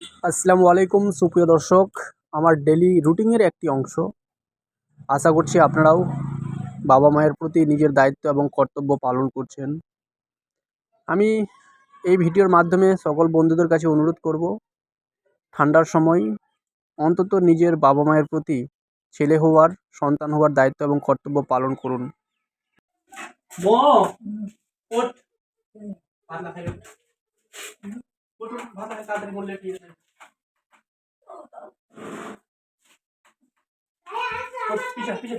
আসসালামু আলাইকুম, সুপ্রিয় দর্শক। আমার ডেলি রুটিনের একটি অংশ। আশা করছি আপনারাও বাবা মায়ের প্রতি নিজের দায়িত্ব এবং কর্তব্য পালন করছেন। আমি এই ভিডিওর মাধ্যমে সকল বন্ধুদের কাছে অনুরোধ করব, ঠান্ডার সময় অন্তত নিজের বাবা মায়ের প্রতি ছেলে হওয়ার, সন্তান হওয়ার দায়িত্ব এবং কর্তব্য পালন করুন। ওঠ ভাত না খাইলে ওঠ ওঠ, ভাত না খাই তাড়াতাড়ি বললে ঠিক আছে ওঠ, পিছা পিছা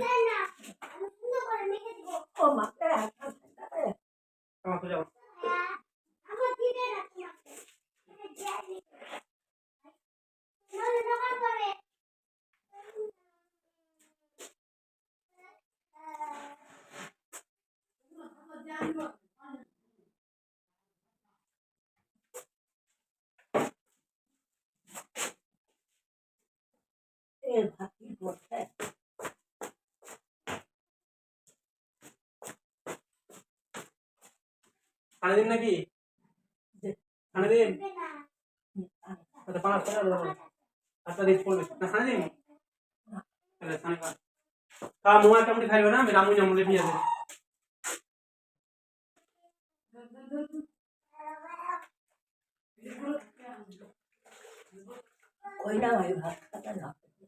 আমার সোজা ওঠ। পানি দিন নাকি? পানি দিন আচ্ছা পানা সোজা দাও আচ্ছা দিন পড়বে না তাহলে তা মুয়া খাইবে না? আমি রামু জামুলে নিয়ে যাব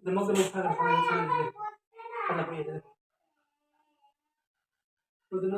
মুখ মুখ খাবে পানি পানি দে পানি পড়িয়ে দে তো দিন না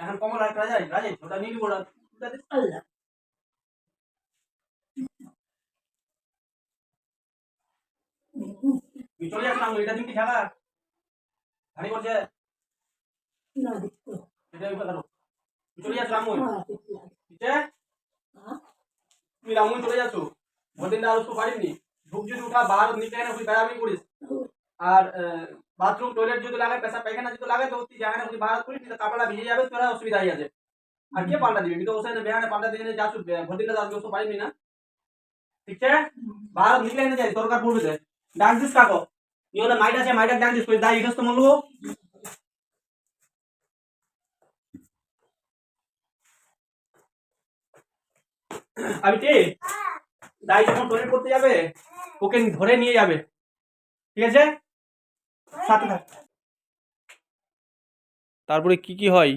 এখন কমল আর রাজাই রাজাই ওটা নিয়ে নিবো ওটা চলে আসলাম এটা ঢাকা ভারী করছে। এটা ওই কথা তুই চলে যাস রামুই ঠিক তুমি চলে যাচ্ছ? তো পারিনি। ঢুক যদি উঠা বাহার নিচে না তুই বেড়াবি করিস। আর বাথরুম টয়লেট যদি লাগে পেশা পায়খানা যদি লাগে, তো তুই জায়গা তুই বাহার করিস কিন্তু কাপড়টা ভিজে যাবে, তোরা অসুবিধা হয়ে যাবে আর কে পাল্টা দিবি? কিন্তু ওখানে বেহানে পাল্টা দিয়ে যাচ্ছ ভোটের আজকে তো পারিনি না। ঠিক আছে? বাহার নিকলে না যাই দরকার পড়বে দে ডাক দিস কাকো? ই হলে মাইট আছে মাইটার ডাক দিস কই? দাই ইটস তো মলবো আমি কি? দাই যখন টয়লেট করতে যাবে, ওকে ধরে নিয়ে যাবে। ঠিক আছে? তারপরে কি কি হয়?